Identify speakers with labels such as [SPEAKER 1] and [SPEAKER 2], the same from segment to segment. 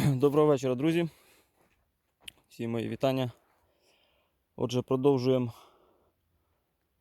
[SPEAKER 1] Доброго вечора, друзі. Всі мої вітання. Отже, продовжуємо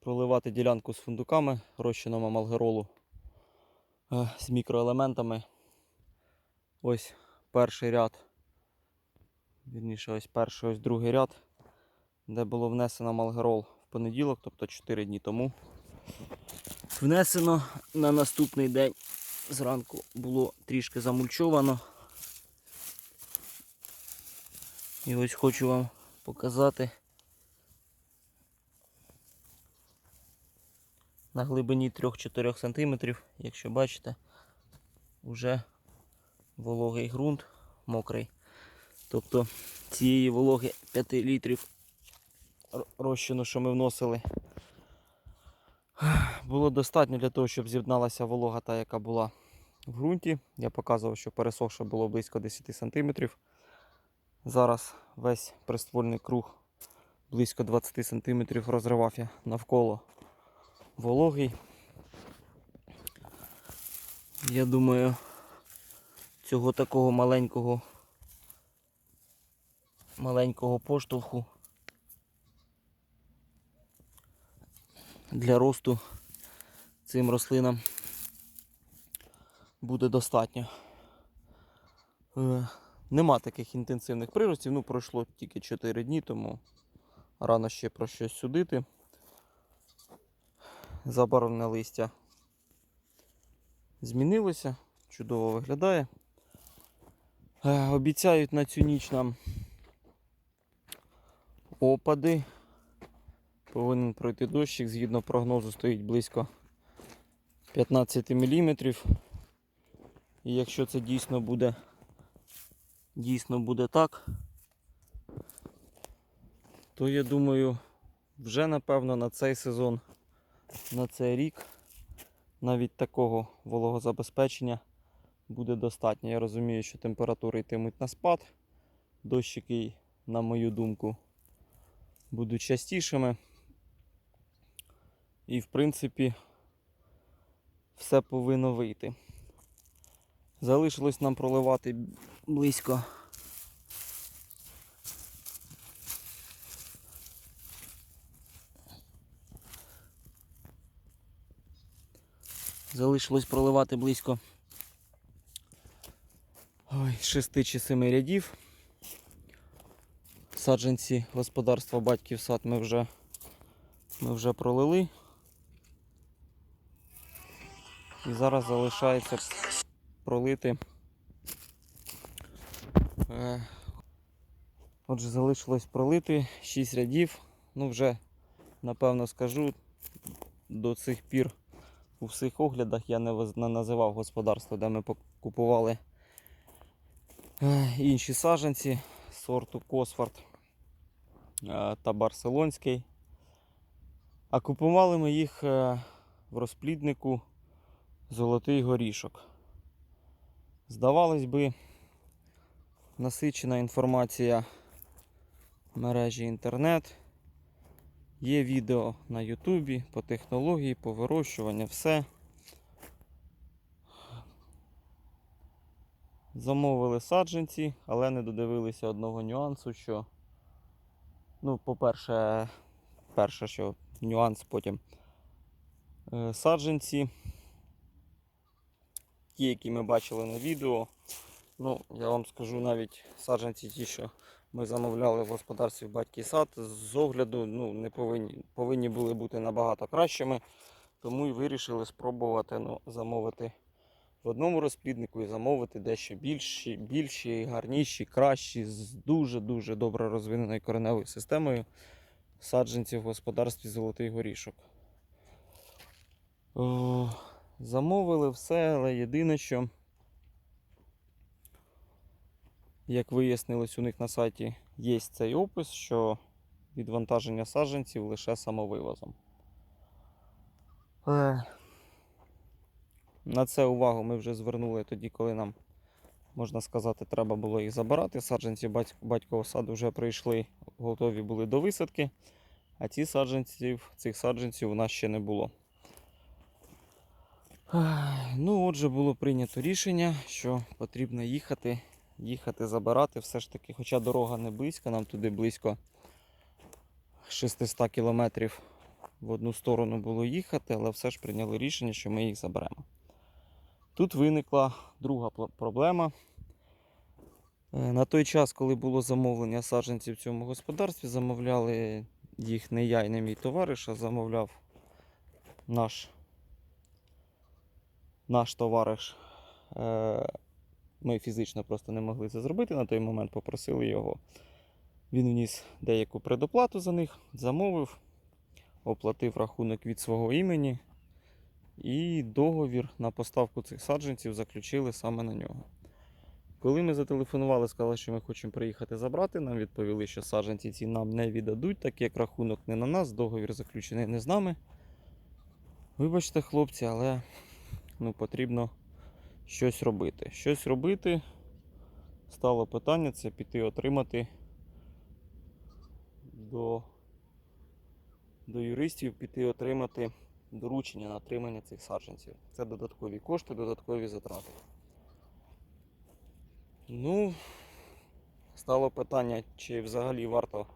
[SPEAKER 1] проливати ділянку з фундуками, розчином амалгеролу е, з мікроелементами. Ось перший ряд. Вірніше, ось перший, ось другий ряд, де було внесено амалгерол в понеділок, тобто 4 дні тому. Внесено на наступний день. Зранку було трішки замульчовано. І ось хочу вам показати на глибині 3-4 см, якщо бачите, вже вологий ґрунт мокрий. Тобто цієї вологи 5 літрів розчину, що ми вносили, було достатньо для того, щоб з'єдналася волога та, яка була в ґрунті. Я показував, що пересохше було близько 10 см. Зараз весь приствольний круг близько 20 см розривав я навколо вологий. Я думаю, цього такого маленького маленького поштовху для росту цим рослинам буде достатньо. Нема таких інтенсивних приростів, ну пройшло тільки 4 дні, тому рано ще про щось судити. Забарвлене листя змінилося, чудово виглядає. Е, Обіцяють на цю ніч нам опади. Повинен пройти дощик, згідно прогнозу стоїть близько 15 мм. І якщо це дійсно буде дійсно буде так, то я думаю, вже напевно на цей сезон, на цей рік навіть такого вологозабезпечення буде достатньо. Я розумію, що температури йтимуть на спад, дощики, на мою думку, будуть частішими. І в принципі все повинно вийти. Залишилось нам проливати близько. Залишилось проливати близько ой, 6 чи 7 рядів. Саджанці господарства батьків сад ми вже, ми вже пролили. І зараз залишається пролити. Е, Отже, залишилось пролити 6 рядів. Ну, вже, напевно, скажу, до цих пір у всіх оглядах я не називав господарство, де ми купували інші саджанці сорту Косфорд е, та Барселонський. А купували ми їх е, в розпліднику Золотий горішок. Здавалось би, насичена інформація в мережі інтернет. Є відео на Ютубі по технології, по вирощуванню, все. Замовили саджанці, але не додивилися одного нюансу, що, ну, по-перше, перше, що нюанс потім е, саджанці, ті, які ми бачили на відео. Ну, я вам скажу навіть саджанці ті, що ми замовляли в господарстві батький сад, з огляду ну, не повинні, повинні були бути набагато кращими. Тому і вирішили спробувати ну, замовити в одному розпліднику і замовити дещо більші, більші, гарніші, кращі, з дуже-дуже добре розвиненою кореневою системою саджанців в господарстві Золотий горішок. Замовили все, але єдине, що, як вияснилось, у них на сайті є цей опис, що відвантаження саджанців лише самовивозом. Е, На це увагу ми вже звернули тоді, коли нам, можна сказати, треба було їх забирати. Саджанці батьк- батькового саду вже прийшли, готові були до висадки, а ці саджанців, цих саджанців у нас ще не було. Ну, отже, було прийнято рішення, що потрібно їхати їхати забирати. Все ж таки, хоча дорога не близька, нам туди близько 600 кілометрів в одну сторону було їхати, але все ж прийняли рішення, що ми їх заберемо. Тут виникла друга проблема. Е, На той час, коли було замовлення саджанців в цьому господарстві, замовляли їх не я і не мій товариш, а замовляв наш, наш товариш. Ми фізично просто не могли це зробити на той момент, попросили його. Він вніс деяку предоплату за них, замовив, оплатив рахунок від свого імені і договір на поставку цих саджанців заключили саме на нього. Коли ми зателефонували, сказали, що ми хочемо приїхати забрати, нам відповіли, що саджанці ці нам не віддадуть, так як рахунок не на нас, договір заключений не з нами. Вибачте, хлопці, але ну, потрібно щось робити. Щось робити стало питання це піти отримати до, до юристів, піти отримати доручення на отримання цих саджанців. Це додаткові кошти, додаткові затрати. Ну, стало питання, чи взагалі варто,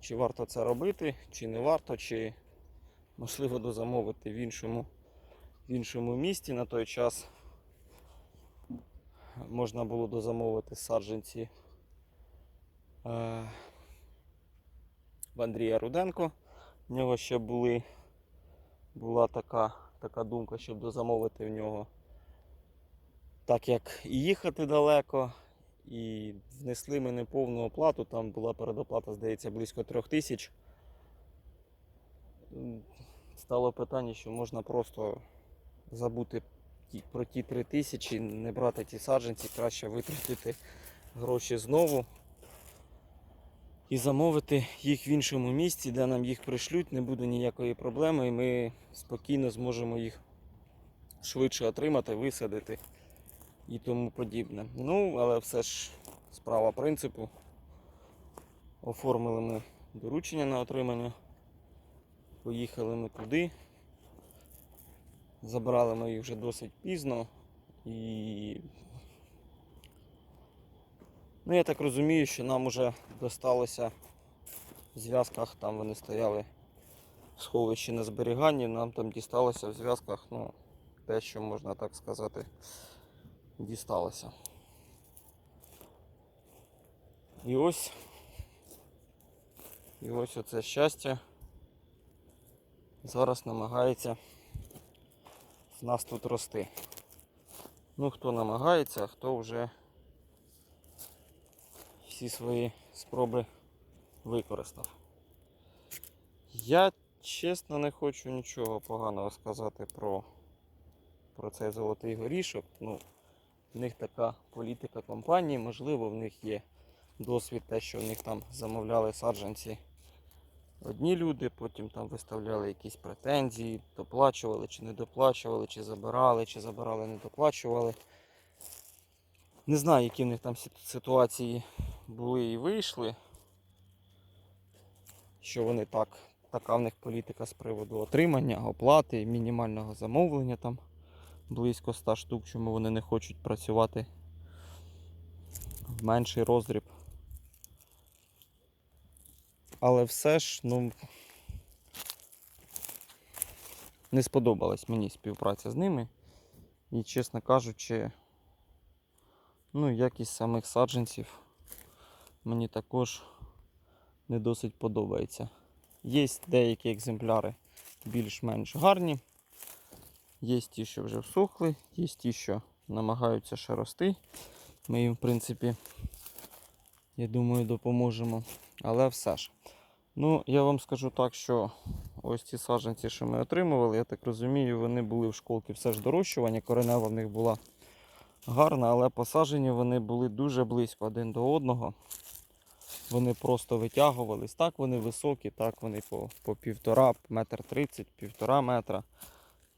[SPEAKER 1] чи варто це робити, чи не варто, чи можливо дозамовити в іншому, в іншому місті. На той час можна було дозамовити саджанці е, в Андрія Руденко. В нього ще були, була така, така думка, щоб дозамовити в нього. Так як і їхати далеко, і внесли ми неповну оплату, там була передоплата, здається, близько трьох тисяч. Стало питання, що можна просто забути про ті три тисячі, не брати ті саджанці, краще витратити гроші знову і замовити їх в іншому місці, де нам їх пришлють, не буде ніякої проблеми, і ми спокійно зможемо їх швидше отримати, висадити і тому подібне. Ну, але все ж справа принципу. Оформили ми доручення на отримання. Поїхали ми туди. Забрали ми їх вже досить пізно. І ну, я так розумію, що нам вже досталося в зв'язках, там вони стояли в сховищі на зберіганні, нам там дісталося в зв'язках, ну, те, що можна так сказати, дісталося. І ось. І ось оце щастя зараз намагається нас тут рости. Ну, хто намагається, а хто вже всі свої спроби використав. Я чесно не хочу нічого поганого сказати про, про цей золотий горішок. Ну, в них така політика компанії, можливо, в них є досвід, те, що в них там замовляли саджанці одні люди, потім там виставляли якісь претензії, доплачували чи не доплачували, чи забирали, чи забирали, не доплачували. Не знаю, які в них там ситуації були і вийшли. Що вони так, така в них політика з приводу отримання, оплати, мінімального замовлення там близько 100 штук, чому вони не хочуть працювати в менший роздріб. Але все ж, ну, не сподобалась мені співпраця з ними. І, чесно кажучи, ну, якість самих саджанців мені також не досить подобається. Є деякі екземпляри більш-менш гарні. Є ті, що вже всохли, є ті, що намагаються ще рости. Ми їм, в принципі, я думаю, допоможемо. Але все ж. Ну, я вам скажу так, що ось ці саджанці, що ми отримували, я так розумію, вони були в школці все ж дорощування. Коренева в них була гарна, але посаджені вони були дуже близько один до одного. Вони просто витягувались. Так вони високі, так вони по, по півтора, метр тридцять, півтора метра.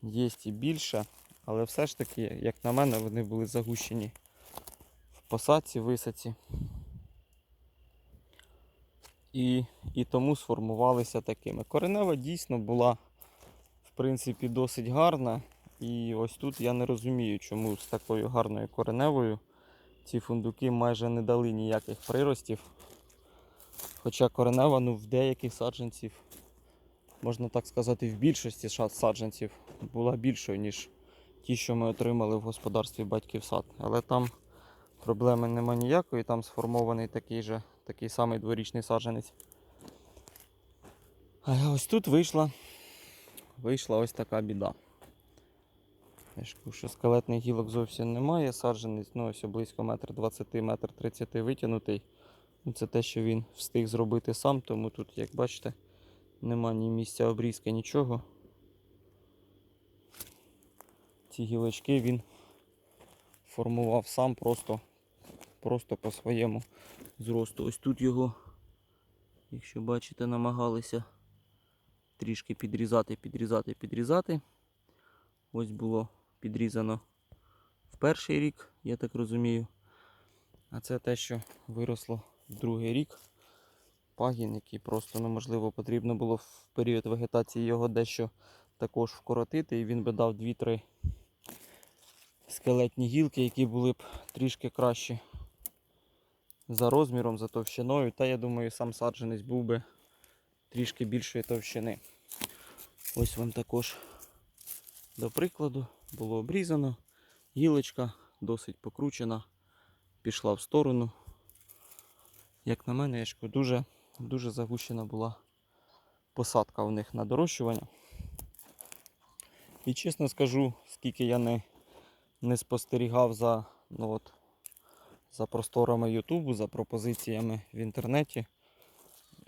[SPEAKER 1] Є і більше. Але все ж таки, як на мене, вони були загущені в посадці, висадці. І, і тому сформувалися такими. Коренева дійсно була, в принципі, досить гарна. І ось тут я не розумію, чому з такою гарною кореневою ці фундуки майже не дали ніяких приростів. Хоча коренева ну, в деяких саджанців, можна так сказати, в більшості саджанців була більшою, ніж ті, що ми отримали в господарстві батьків сад. Але там проблеми нема ніякої, там сформований такий же, такий самий дворічний саджанець. А ось тут вийшла, вийшла ось така біда. Я ж кажу, що скелетних гілок зовсім немає. Саджанець, ну ось близько метр 20, метр 30 витягнутий. Ну, Це те, що він встиг зробити сам, тому тут, як бачите, нема ні місця обрізки, нічого. Ці гілочки він формував сам просто, просто по своєму зросту. Ось тут його, якщо бачите, намагалися трішки підрізати, підрізати, підрізати. Ось було підрізано в перший рік, я так розумію. А це те, що виросло в другий рік. Пагін, який просто неможливо потрібно було в період вегетації його дещо також вкоротити, і він би дав 2-3 скелетні гілки, які були б трішки кращі за розміром, за товщиною. Та я думаю, сам саджанець був би трішки більшої товщини. Ось вам також до прикладу було обрізано. Гілочка досить покручена, пішла в сторону. Як на мене, я дуже, дуже загущена була посадка у них на дорощування. І чесно скажу, скільки я не, не спостерігав за, ну от, за просторами Ютубу, за пропозиціями в інтернеті.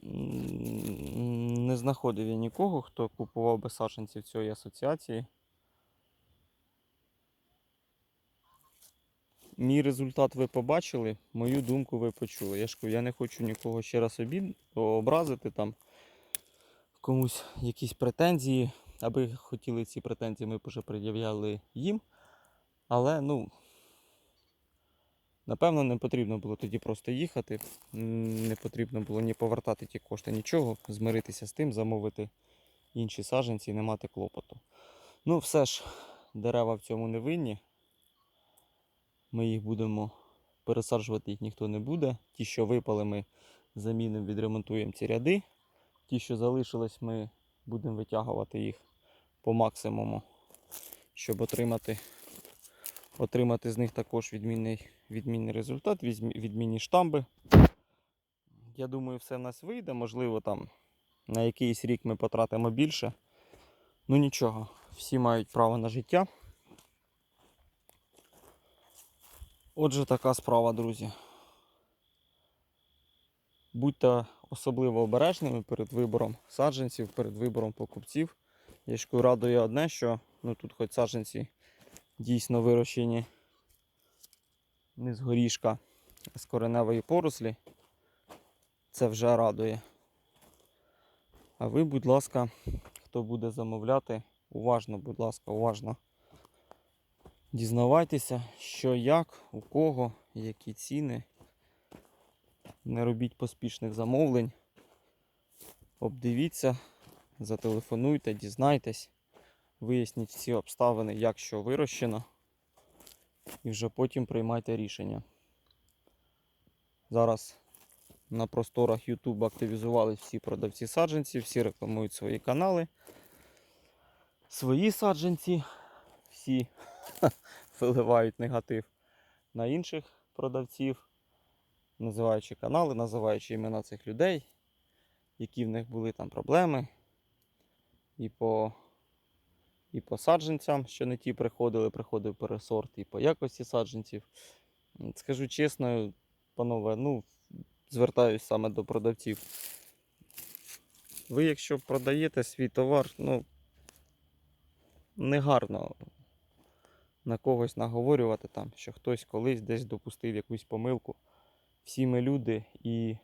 [SPEAKER 1] Не знаходив я нікого, хто купував би саджанців цієї асоціації. Мій результат ви побачили, мою думку ви почули. Я ж кажу, я не хочу нікого ще раз обід... образити там комусь якісь претензії. Аби хотіли ці претензії, ми б вже пред'являли їм. Але ну, напевно, не потрібно було тоді просто їхати. Не потрібно було ні повертати ті кошти, нічого, змиритися з тим, замовити інші саджанці і не мати клопоту. Ну, все ж, дерева в цьому не винні. Ми їх будемо пересаджувати, їх ніхто не буде. Ті, що випали, ми замінимо, відремонтуємо ці ряди. Ті, що залишились, ми будемо витягувати їх по максимуму, щоб отримати, отримати з них також відмінний, відмінний результат, відмінні штамби. Я думаю, все в нас вийде. Можливо, там на якийсь рік ми потратимо більше. Ну нічого, всі мають право на життя. Отже, така справа, друзі. Будьте особливо обережними перед вибором саджанців, перед вибором покупців. Я ж радує одне, що ну, тут хоч саджанці дійсно вирощені не з горішка, а з кореневої порослі. Це вже радує. А ви, будь ласка, хто буде замовляти, уважно, будь ласка, уважно. Дізнавайтеся, що як, у кого, які ціни. Не робіть поспішних замовлень. Обдивіться, зателефонуйте, дізнайтесь, виясніть всі обставини, як що вирощено. І вже потім приймайте рішення. Зараз на просторах YouTube активізувались всі продавці саджанців, всі рекламують свої канали. Свої саджанці, всі виливають негатив на інших продавців, називаючи канали, називаючи імена цих людей, які в них були там проблеми. І по, і по саджанцям, що не ті приходили, приходив пересорт, і по якості саджанців. Скажу чесно, панове, ну, звертаюсь саме до продавців. Ви, якщо продаєте свій товар, ну, негарно на когось наговорювати там, що хтось колись десь допустив якусь помилку. Всі ми люди, і,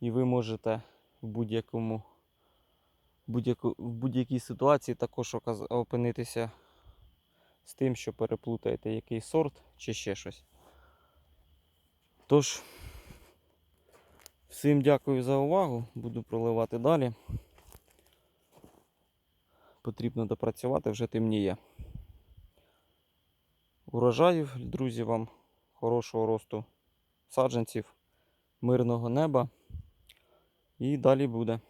[SPEAKER 1] і ви можете в будь-якому в будь-якій ситуації також опинитися з тим, що переплутаєте який сорт чи ще щось. Тож, всім дякую за увагу. Буду проливати далі. Потрібно допрацювати, вже темніє. Урожаїв, друзі, вам хорошого росту саджанців, мирного неба. І далі буде.